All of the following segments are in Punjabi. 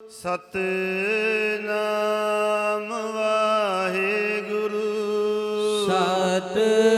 ਸਤਨਾਮ ਵਾਹਿਗੁਰੂ। ਸਤਨਾਮ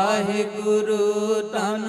ਵਾਹਿਗੁਰੂ ਧੰਨ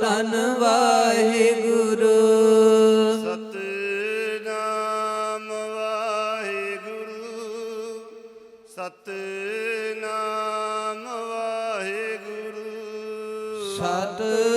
ਤਨ ਵਾਹਿਗੁਰੂ। ਸਤਨਾਮ ਵਾਹਿਗੁਰੂ। ਸਤਨਾਮ ਵਾਹਿਗੁਰੂ। ਸਤਨਾਮ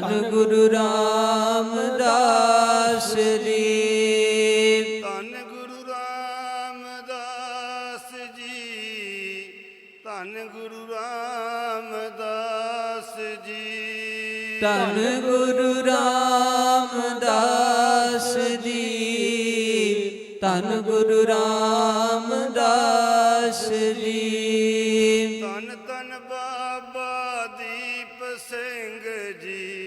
ਤਨ ਗੁਰੂ ਰਾਮਦਾਸ ਜੀ। ਧੰਨ ਗੁਰੂ ਰਾਮਦਾਸ ਜੀ। ਧੰਨ ਗੁਰੂ ਰਾਮਦਾਸ ਜੀ। ਤਨ ਗੁਰੂ ਰਾਮਦਾਸ ਜੀ। ਤਨ ਗੁਰੂ ਰਾਮਦਾਸ ਜੀ। ਧੰਨ ਧੰਨ ਬਾਬਾ ਦੀਪ ਸਿੰਘ ਜੀ।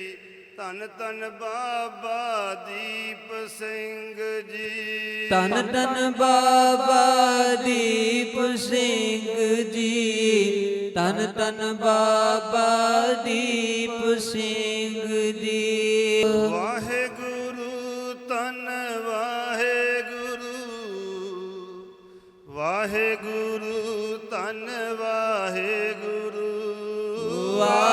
ਧੰਨ ਧੰਨ ਬਾਬਾ ਦੀਪ ਸਿੰਘ ਜੀ। ਤਨ ਤਨ ਬਾਬਾ ਦੀਪ ਸਿੰਘ ਜੀ। ਤਨ ਤਨ ਬਾਬਾ ਦੀਪ ਸਿੰਘ ਜੀ। ਵਾਹਿਗੁਰੂ ਤਨ ਵਾਹਿਗੁਰੂ। ਵਾਹਿਗੁਰੂ ਤਨ ਵਾਹਿਗੁਰੂ। ਵਾਹਿਗੁਰੂ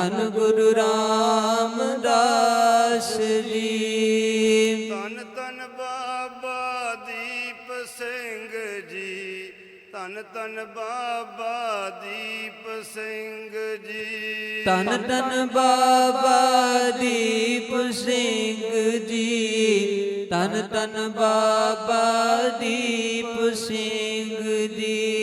ਤਨ ਗੁਰੂ ਰਾਮਦਾਸ ਜੀ। ਧੰਨ ਧੰਨ ਬਾਬਾ ਦੀਪ ਸਿੰਘ ਜੀ। ਧੰਨ ਧੰਨ ਬਾਬਾ ਦੀਪ ਸਿੰਘ ਜੀ। ਤਨ ਤਨ ਬਾਬਾ ਦੀਪ ਸਿੰਘ ਜੀ। ਤਨ ਤਨ ਬਾਬਾ ਦੀਪ ਸਿੰਘ ਜੀ।